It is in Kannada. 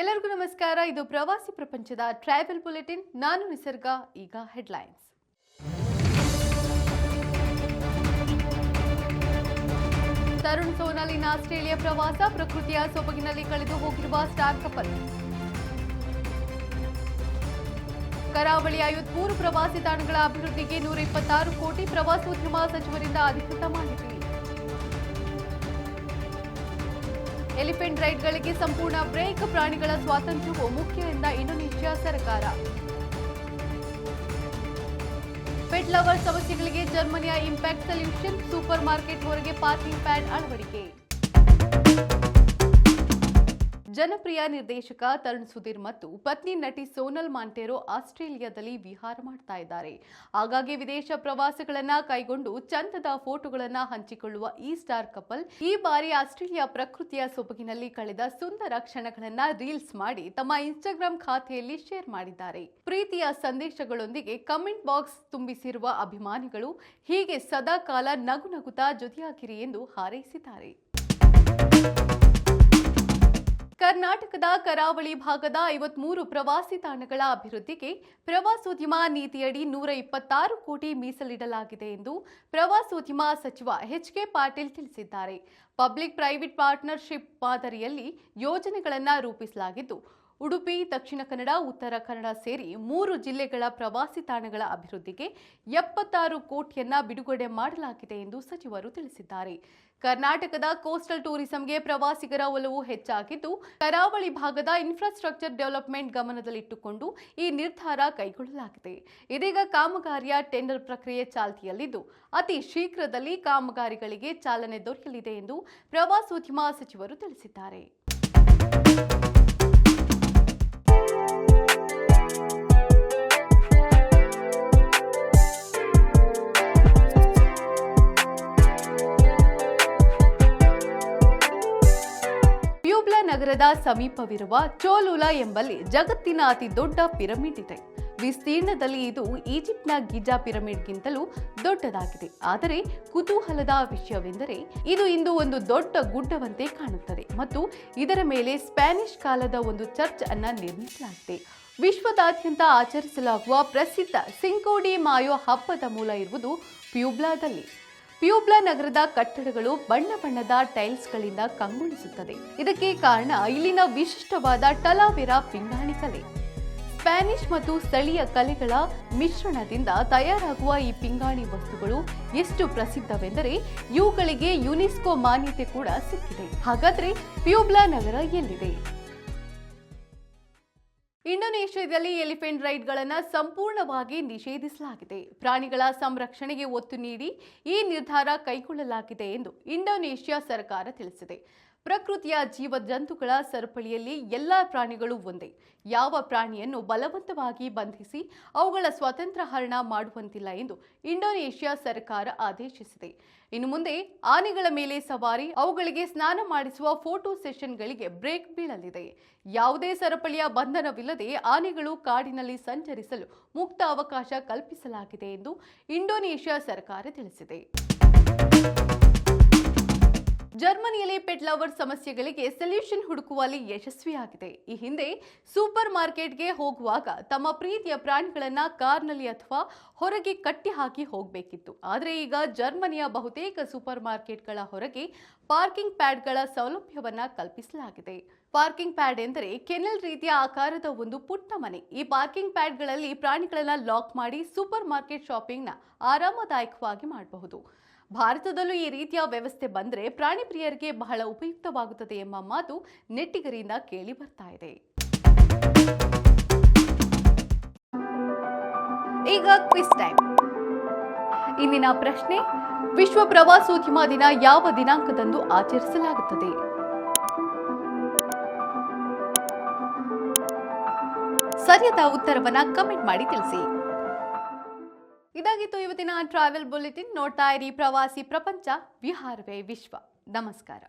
ಎಲ್ಲರಿಗೂ ನಮಸ್ಕಾರ. ಇದು ಪ್ರವಾಸಿ ಪ್ರಪಂಚದ ಟ್ರಾವೆಲ್ ಬುಲೆಟಿನ್ ನಾನು ನಿಸರ್ಗ, ಈಗ ಹೆಡ್ಲೈನ್ಸ್ ತರುಣ್ ಸೋನಾಲಿನ ಆಸ್ಟ್ರೇಲಿಯಾ ಪ್ರವಾಸ ಪ್ರಕೃತಿಯ ಸೊಬಗಿನಲ್ಲಿ ಕಳೆದು ಹೋಗಿರುವ ಸ್ಟಾರ್ ಕಪಲ್ ಕರಾವಳಿ ಐವತ್ಮೂರು ಪ್ರವಾಸಿ ತಾಣಗಳ ಅಭಿವೃದ್ಧಿಗೆ ನೂರ ಇಪ್ಪತ್ತಾರು ಕೋಟಿ ಪ್ರವಾಸೋದ್ಯಮ ಸಚಿವರಿಂದ ಅಧಿಕೃತ ಮಾಹಿತಿ. ಎಲಿಫೆಂಟ್ ರೈಡ್ಗಳಿಗೆ ಸಂಪೂರ್ಣ ಬ್ರೇಕ್, ಪ್ರಾಣಿಗಳ ಸ್ವಾತಂತ್ರ್ಯವು ಮುಖ್ಯ ಎಂದ ಇಂಡೋನೇಷ್ಯಾ ಸರ್ಕಾರ. ಪೆಟ್ ಲವರ್ ಸಮಸ್ಯೆಗಳಿಗೆ ಜರ್ಮನಿಯ ಇಂಪ್ಯಾಕ್ಟ್ ಸೊಲ್ಯೂಷನ್ ಸೂಪರ್ ಮಾರ್ಕೆಟ್ ಹೊರಗೆ ಪಾರ್ಕಿಂಗ್ ಪ್ಯಾಡ್ ಅಳವಡಿಕೆ. ಜನಪ್ರಿಯ ನಿರ್ದೇಶಕ ತರುಣ್ ಸುಧೀರ್ ಮತ್ತು ಪತ್ನಿ ನಟಿ ಸೋನಲ್ ಮಾಂಟೇರೋ ಆಸ್ಟ್ರೇಲಿಯಾದಲ್ಲಿ ವಿಹಾರ ಮಾಡ್ತಾ ಇದ್ದಾರೆ. ಹಾಗಾಗಿ ವಿದೇಶ ಪ್ರವಾಸಗಳನ್ನ ಕೈಗೊಂಡು ಚಂದದ ಫೋಟೋಗಳನ್ನ ಹಂಚಿಕೊಳ್ಳುವ ಈ ಸ್ಟಾರ್ ಕಪಲ್ ಈ ಬಾರಿ ಆಸ್ಟ್ರೇಲಿಯಾ ಪ್ರಕೃತಿಯ ಸೊಬಗಿನಲ್ಲಿ ಕಳೆದ ಸುಂದರ ಕ್ಷಣಗಳನ್ನ ರೀಲ್ಸ್ ಮಾಡಿ ತಮ್ಮ ಇನ್ಸ್ಟಾಗ್ರಾಂ ಖಾತೆಯಲ್ಲಿ ಶೇರ್ ಮಾಡಿದ್ದಾರೆ. ಪ್ರೀತಿಯ ಸಂದೇಶಗಳೊಂದಿಗೆ ಕಮೆಂಟ್ ಬಾಕ್ಸ್ ತುಂಬಿಸಿರುವ ಅಭಿಮಾನಿಗಳು ಹೀಗೆ ಸದಾಕಾಲ ನಗು ನಗುತ್ತಾ ಜೊತೆಯಾಗಿರಿ ಎಂದು ಹಾರೈಸಿದ್ದಾರೆ. ಕರ್ನಾಟಕದ ಕರಾವಳಿ ಭಾಗದ ಐವತ್ಮೂರು ಪ್ರವಾಸಿ ತಾಣಗಳ ಅಭಿವೃದ್ಧಿಗೆ ಪ್ರವಾಸೋದ್ಯಮ ನೀತಿಯಡಿ ನೂರ ಇಪ್ಪತ್ತಾರು ಕೋಟಿ ಮೀಸಲಿಡಲಾಗಿದೆ ಎಂದು ಪ್ರವಾಸೋದ್ಯಮ ಸಚಿವ ಎಚ್ ಕೆ ಪಾಟೀಲ್ ತಿಳಿಸಿದ್ದಾರೆ. ಪಬ್ಲಿಕ್ ಪ್ರೈವೇಟ್ ಪಾರ್ಟ್ನರ್ಶಿಪ್ ಮಾದರಿಯಲ್ಲಿ ಯೋಜನೆಗಳನ್ನು ರೂಪಿಸಲಾಗಿದ್ದು ಉಡುಪಿ, ದಕ್ಷಿಣ ಕನ್ನಡ, ಉತ್ತರ ಕನ್ನಡ ಸೇರಿ ಮೂರು ಜಿಲ್ಲೆಗಳ ಪ್ರವಾಸಿ ತಾಣಗಳ ಅಭಿವೃದ್ಧಿಗೆ ಎಪ್ಪತ್ತಾರು ಕೋಟಿಯನ್ನ ಬಿಡುಗಡೆ ಮಾಡಲಾಗಿದೆ ಎಂದು ಸಚಿವರು ತಿಳಿಸಿದ್ದಾರೆ. ಕರ್ನಾಟಕದ ಕೋಸ್ಟಲ್ ಟೂರಿಸಂಗೆ ಪ್ರವಾಸಿಗರ ಒಲವು ಹೆಚ್ಚಾಗಿದ್ದು, ಕರಾವಳಿ ಭಾಗದ ಇನ್ಫ್ರಾಸ್ಟ್ರಕ್ಚರ್ ಡೆವಲಪ್ಮೆಂಟ್ ಗಮನದಲ್ಲಿಟ್ಟುಕೊಂಡು ಈ ನಿರ್ಧಾರ ಕೈಗೊಳ್ಳಲಾಗಿದೆ. ಇದೀಗ ಕಾಮಗಾರಿಯ ಟೆಂಡರ್ ಪ್ರಕ್ರಿಯೆ ಚಾಲ್ತಿಯಲ್ಲಿದ್ದು, ಅತಿ ಶೀಘ್ರದಲ್ಲಿ ಕಾಮಗಾರಿಗಳಿಗೆ ಚಾಲನೆ ದೊರೆಯಲಿದೆ ಎಂದು ಪ್ರವಾಸೋದ್ಯಮ ಸಚಿವರು ತಿಳಿಸಿದ್ದಾರೆ. ನಗರದ ಸಮೀಪವಿರುವ ಚೋಲುಲಾ ಎಂಬಲ್ಲಿ ಜಗತ್ತಿನ ಅತಿ ದೊಡ್ಡ ಪಿರಮಿಡ್ ಇದೆ. ವಿಸ್ತೀರ್ಣದಲ್ಲಿ ಇದು ಈಜಿಪ್ಟ್ನ ಗಿಜಾ ಪಿರಮಿಡ್ಗಿಂತಲೂ ದೊಡ್ಡದಾಗಿದೆ. ಆದರೆ ಕುತೂಹಲದ ವಿಷಯವೆಂದರೆ ಇದು ಇಂದು ಒಂದು ದೊಡ್ಡ ಗುಡ್ಡವಂತೆ ಕಾಣುತ್ತದೆ ಮತ್ತು ಇದರ ಮೇಲೆ ಸ್ಪ್ಯಾನಿಷ್ ಕಾಲದ ಒಂದು ಚರ್ಚ್ ಅನ್ನ ನಿರ್ಮಿಸಲಾಗಿದೆ. ವಿಶ್ವದಾದ್ಯಂತ ಆಚರಿಸಲಾಗುವ ಪ್ರಸಿದ್ಧ ಸಿಂಕೋಡಿ ಮಾಯೋ ಹಬ್ಬದ ಮೂಲ ಇರುವುದು ಪ್ಯೂಬ್ಲಾದಲ್ಲಿ. ಪ್ಯೂಬ್ಲಾ ನಗರದ ಕಟ್ಟಡಗಳು ಬಣ್ಣ ಬಣ್ಣದ ಟೈಲ್ಸ್ಗಳಿಂದ ಕಂಗೊಳಿಸುತ್ತದೆ. ಇದಕ್ಕೆ ಕಾರಣ ಇಲ್ಲಿನ ವಿಶಿಷ್ಟವಾದ ಟಲಾವಿರ ಪಿಂಗಾಣಿ ಕಲೆ. ಸ್ಪ್ಯಾನಿಷ್ ಮತ್ತು ಸ್ಥಳೀಯ ಕಲೆಗಳ ಮಿಶ್ರಣದಿಂದ ತಯಾರಾಗುವ ಈ ಪಿಂಗಾಣಿ ವಸ್ತುಗಳು ಎಷ್ಟು ಪ್ರಸಿದ್ಧವೆಂದರೆ ಇವುಗಳಿಗೆ ಯುನೆಸ್ಕೋ ಮಾನ್ಯತೆ ಕೂಡ ಸಿಕ್ಕಿದೆ. ಹಾಗಾದ್ರೆ ಪ್ಯೂಬ್ಲಾ ನಗರ ಎಲ್ಲಿದೆ? ಇಂಡೋನೇಷ್ಯಾದಲ್ಲಿ ಎಲಿಫೆಂಟ್ ರೈಡ್ಗಳನ್ನು ಸಂಪೂರ್ಣವಾಗಿ ನಿಷೇಧಿಸಲಾಗಿದೆ. ಪ್ರಾಣಿಗಳ ಸಂರಕ್ಷಣೆಗೆ ಒತ್ತು ನೀಡಿ ಈ ನಿರ್ಧಾರ ಕೈಗೊಳ್ಳಲಾಗಿದೆ ಎಂದು ಇಂಡೋನೇಷ್ಯಾ ಸರ್ಕಾರ ತಿಳಿಸಿದೆ. ಪ್ರಕೃತಿಯ ಜೀವ ಜಂತುಗಳ ಸರಪಳಿಯಲ್ಲಿ ಎಲ್ಲ ಪ್ರಾಣಿಗಳು ಒಂದೇ. ಯಾವ ಪ್ರಾಣಿಯನ್ನು ಬಲವಂತವಾಗಿ ಬಂಧಿಸಿ ಅವುಗಳ ಸ್ವಾತಂತ್ರ್ಯ ಹರಣ ಮಾಡುವಂತಿಲ್ಲ ಎಂದು ಇಂಡೋನೇಷ್ಯಾ ಸರ್ಕಾರ ಆದೇಶಿಸಿದೆ. ಇನ್ನು ಮುಂದೆ ಆನೆಗಳ ಮೇಲೆ ಸವಾರಿ, ಅವುಗಳಿಗೆ ಸ್ನಾನ ಮಾಡಿಸುವ ಫೋಟೋ ಸೆಷನ್ಗಳಿಗೆ ಬ್ರೇಕ್ ಬೀಳಲಿದೆ. ಯಾವುದೇ ಸರಪಳಿಯ ಬಂಧನವಿಲ್ಲದೆ ಆನೆಗಳು ಕಾಡಿನಲ್ಲಿ ಸಂಚರಿಸಲು ಮುಕ್ತ ಅವಕಾಶ ಕಲ್ಪಿಸಲಾಗಿದೆ ಎಂದು ಇಂಡೋನೇಷ್ಯಾ ಸರ್ಕಾರ ತಿಳಿಸಿದೆ. ಜರ್ಮನಿಯಲ್ಲಿ ಪೆಟ್ ಲವರ್ ಸಮಸ್ಯೆಗಳಿಗೆ ಸೊಲ್ಯೂಷನ್ ಹುಡುಕುವಲ್ಲಿ ಯಶಸ್ವಿಯಾಗಿದೆ. ಈ ಹಿಂದೆ ಸೂಪರ್ ಮಾರ್ಕೆಟ್ಗೆ ಹೋಗುವಾಗ ತಮ್ಮ ಪ್ರೀತಿಯ ಪ್ರಾಣಿಗಳನ್ನ ಕಾರ್ನಲ್ಲಿ ಅಥವಾ ಹೊರಗೆ ಕಟ್ಟಿ ಹಾಕಿ ಹೋಗಬೇಕಿತ್ತು. ಆದರೆ ಈಗ ಜರ್ಮನಿಯ ಬಹುತೇಕ ಸೂಪರ್ ಮಾರ್ಕೆಟ್ಗಳ ಹೊರಗೆ ಪಾರ್ಕಿಂಗ್ ಪ್ಯಾಡ್ಗಳ ಸೌಲಭ್ಯವನ್ನ ಕಲ್ಪಿಸಲಾಗಿದೆ. ಪಾರ್ಕಿಂಗ್ ಪ್ಯಾಡ್ ಎಂದರೆ ಕೆನಲ್ ರೀತಿಯ ಆಕಾರದ ಒಂದು ಪುಟ್ಟ ಮನೆ. ಈ ಪಾರ್ಕಿಂಗ್ ಪ್ಯಾಡ್ಗಳಲ್ಲಿ ಪ್ರಾಣಿಗಳನ್ನ ಲಾಕ್ ಮಾಡಿ ಸೂಪರ್ ಮಾರ್ಕೆಟ್ ಶಾಪಿಂಗ್ನ ಆರಾಮದಾಯಕವಾಗಿ ಮಾಡಬಹುದು. ಭಾರತದಲ್ಲೂ ಈ ರೀತಿಯ ವ್ಯವಸ್ಥೆ ಬಂದರೆ ಪ್ರಾಣಿ ಪ್ರಿಯರಿಗೆ ಬಹಳ ಉಪಯುಕ್ತವಾಗುತ್ತದೆ ಎಂಬ ಮಾತು ನೆಟ್ಟಿಗರಿಂದ ಕೇಳಿ ಬರ್ತಾ ಇದೆ. ಈಗ ಕ್ವಿಸ್ ಟೈಮ್. ಇಂದಿನ ಪ್ರಶ್ನೆ, ವಿಶ್ವ ಪ್ರವಾಸೋದ್ಯಮ ದಿನ ಯಾವ ದಿನಾಂಕದಂದು ಆಚರಿಸಲಾಗುತ್ತದೆ? ಸರಿಯಾದ ಉತ್ತರವನ್ನ ಕಮೆಂಟ್ ಮಾಡಿ ತಿಳಿಸಿ. ಇದಾಗಿತ್ತು ಇವತ್ತಿನ ಟ್ರಾವೆಲ್ ಬುಲೆಟಿನ್. ನೋಡ್ತಾ ಇರಿ ಪ್ರವಾಸಿ ಪ್ರಪಂಚ, ವಿಹಾರವೇ ವಿಶ್ವ. ನಮಸ್ಕಾರ.